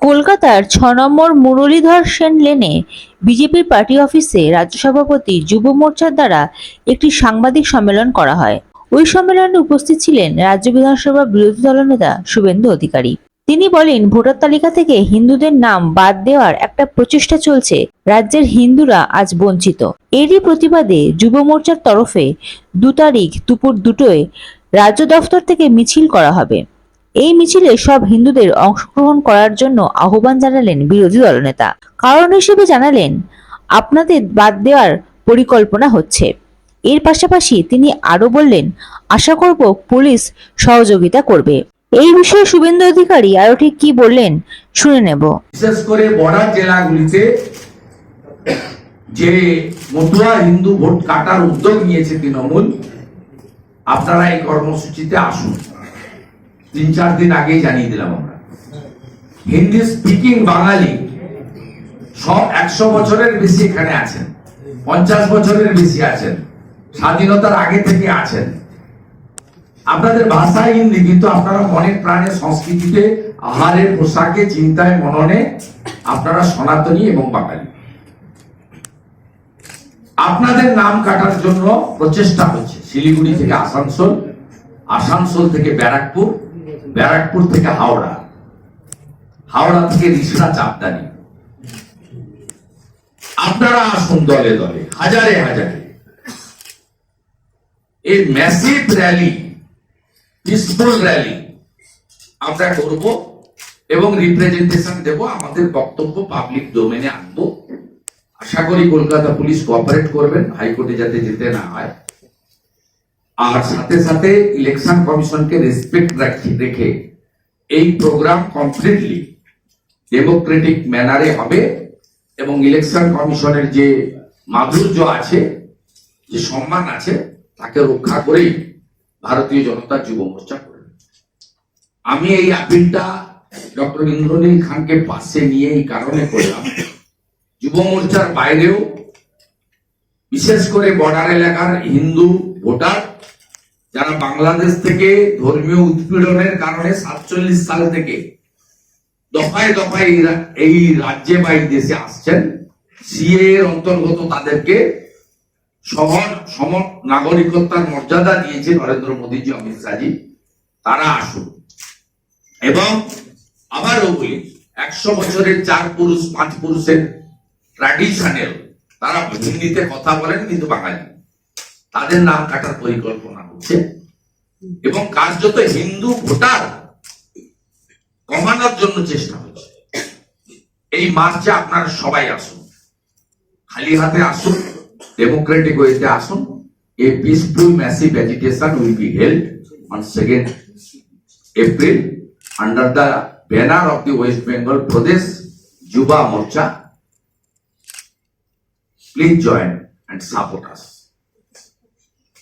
কলকাতার ছ নম্বর মুরলীধর সেন লেনে বিজেপির পার্টি অফিসে রাজ্য সভাপতি যুব মোর্চার দ্বারা একটি সাংবাদিক সম্মেলন করা হয়। ওই সম্মেলনে উপস্থিত ছিলেন রাজ্য বিধানসভার বিরোধী দলনেতা শুভেন্দু অধিকারী। তিনি বলেন, ভোটার তালিকা থেকে হিন্দুদের নাম বাদ দেওয়ার একটা প্রচেষ্টা চলছে। রাজ্যের হিন্দুরা আজ বঞ্চিত। এরই প্রতিবাদে যুব মোর্চার তরফে দু তারিখ দুপুর দুটোয় রাজ্য দফতর থেকে মিছিল করা হবে। এই মিছিলে সব হিন্দুদের অংশগ্রহণ করার জন্য আহ্বান জানালেন বিরোধী দলনেতা। কারণ হিসেবে জানালেন, আপনাদের বাদ দেওয়ার পরিকল্পনা হচ্ছে। এর পাশাপাশি তিনি আরও বললেন, আশা করব পুলিশ সহযোগিতা করবে। এই বিষয়ে শুভেন্দু অধিকারী আরও ঠিক কি বললেন, শুনে নেব। বিশেষ করে বর্ডার জেলাগুলিতে যে মতুয়া হিন্দু ভোট কাটার উদ্যোগ নিয়েছে তৃণমূল, আপনারা এই কর্মসূচিতে আসুন। তিন, চার দিন আগেই জানিয়ে দিলাম আমরা। হিন্দি স্পিকিং বাঙালি সব একশো বছরের বেশি এখানে আছেন, পঞ্চাশ বছরের বেশি আছেন, স্বাধীনতার আগে থেকে আছেন। আপনাদের ভাষা হিন্দি, কিন্তু আপনারা অনেক প্রাণে, সংস্কৃতিতে আহারের পোশাকে, চিন্তায়, মননে আপনারা সনাতনী এবং বাঙালি। আপনাদের নাম কাটার জন্য প্রচেষ্টা হচ্ছে। শিলিগুড়ি থেকে আসানসোল আসানসোল থেকে ব্যারাকপুর ব্যারাকপুর থেকে হাওড়া। হাওড়া থেকে রিসরা চাপদানি। আপনারা আসুন দলে দলে, হাজারে হাজারে। এই ম্যাসিভ র্যালি পিসফুল র্যালি আমরা করব এবং রিপ্রেজেন্টেশন দেব, আমাদের বক্তব্য পাবলিক ডোমেনে আনব। আশা করি কলকাতা পুলিশ কোঅপারেট করবেন, হাইকোর্টে যাতে যেতে না হয়। আর সাথে সাথে ইলেকশন কমিশনকে রেসপেক্ট রেখে এই প্রোগ্রাম কমপ্লিটলি ডেমোক্রেটিক ম্যানারে হবে এবং ইলেকশন কমিশনের যে মাধুর্য আছে, যে সম্মান আছে, তাকে রক্ষা করেই ভারতীয় জনতা যুব মোর্চা করবে। আমি এই আপিলটা ডক্টর ইন্দ্রনীল খানকে পাশে নিয়ে এই কারণে করলাম। যুব মোর্চার বাইরেও বিশেষ করে বর্ডার এলাকার হিন্দু ভোটার যারা বাংলাদেশ থেকে ধর্মীয় উৎপীড়নের কারণে সাতচল্লিশ সাল থেকে দফায় দফায় এই রাজ্যে বা এই দেশে আসছেন সিএ এর অন্তর্গত তাদেরকে শহর সম নাগরিকত্বের মর্যাদা দিয়েছে নরেন্দ্র মোদীজি, অমিত শাহজি। তারা আসুন। এবং আবারও বলি, একশো বছরের চার পুরুষ, পাঁচ পুরুষের ট্র্যাডিশনাল তারা হিন্দিতে কথা বলেন, কিন্তু বাঙালি। তাদের নাম কাটার পরিকল্পনা হচ্ছে। এবং কার্যত হিন্দু ভোটার কমানোর জন্য চেষ্টা হচ্ছে। এই মার্চে আপনারা সবাই আসুন। খালি হাতে আসুন, ডেমোক্রেটিক ওয়েতে আসুন। A peaceful massive agitation will be held on second April under the banner of the West Bengal প্রদেশ যুবা মোর্চা Please join and support us.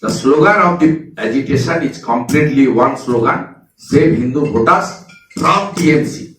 The slogan of the agitation is completely one slogan, Save Hindu Voters from TMC.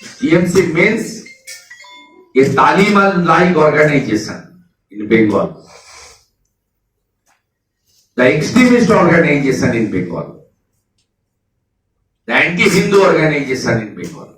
TMC means a Taliban-like organization in Bengal. The extremist organization in Bengal. The anti-Hindu organization in Bengal.